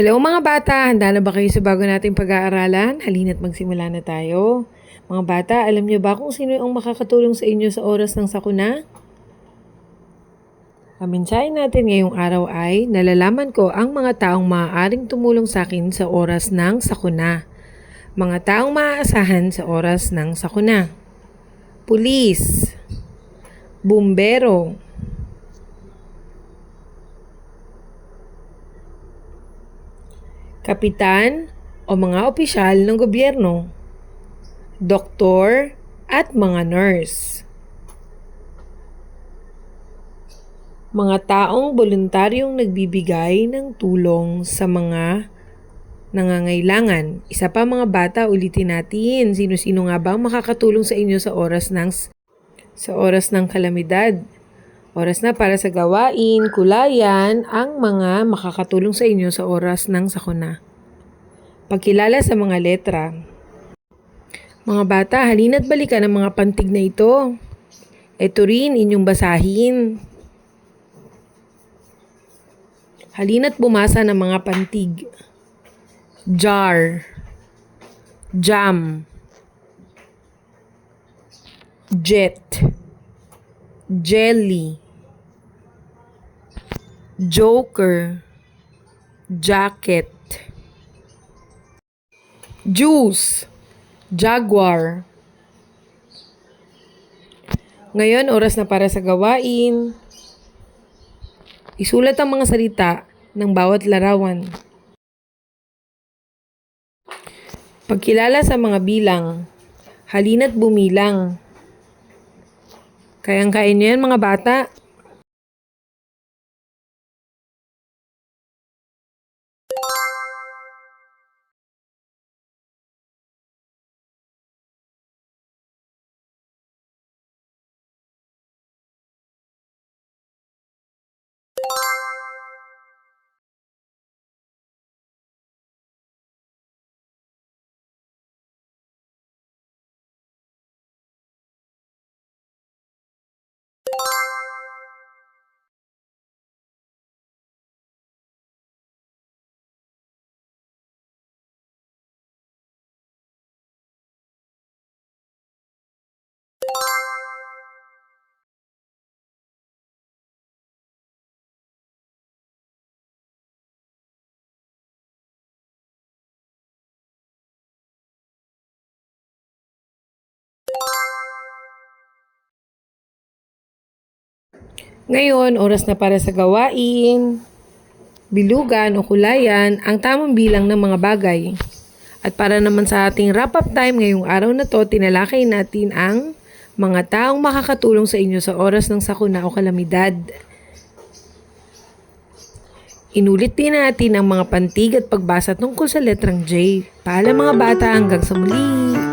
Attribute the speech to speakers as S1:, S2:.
S1: Hello mga bata! Handa na ba kayo sa bago nating pag-aaralan? Halina't magsimula na tayo. Mga bata, alam niyo ba kung sino ang makakatulong sa inyo sa oras ng sakuna? Ang mensahe natin ngayong araw ay, nalalaman ko ang mga taong maaaring tumulong sa akin sa oras ng sakuna. Mga taong maaasahan sa oras ng sakuna. Pulis. Bumbero. Kapitan o mga opisyal ng gobyerno, doktor at mga nurse. Mga taong voluntaryong nagbibigay ng tulong sa mga nangangailangan. Isa pa mga bata, ulitin natin. Sino-sino nga ba ang makakatulong sa inyo sa oras ng sa oras ng kalamidad? Oras na para sa gawain, kulayan, ang mga makakatulong sa inyo sa oras ng sakuna. Pagkilala sa mga letra. Mga bata, halina't balikan ang mga pantig na ito. Ito rin inyong basahin. Halina't bumasa ng mga pantig. Jar. Jam. Jet. Jelly. Joker. Jacket. Juice. Jaguar. Ngayon, oras na para sa gawain. Isulat ang mga salita ng bawat larawan. Pagkilala sa mga bilang. Halina't bumilang. Kayang-kaya niyo yan mga bata. Ngayon, oras na para sa gawain. Bilugan o kulayan ang tamang bilang ng mga bagay. At para naman sa ating wrap-up time ngayong araw na to, tinalakay natin ang mga taong makakatulong sa inyo sa oras ng sakuna o kalamidad. Inulit din natin ang mga pantig at pagbasa tungkol sa letrang J. Paalam mga bata hanggang sa muli!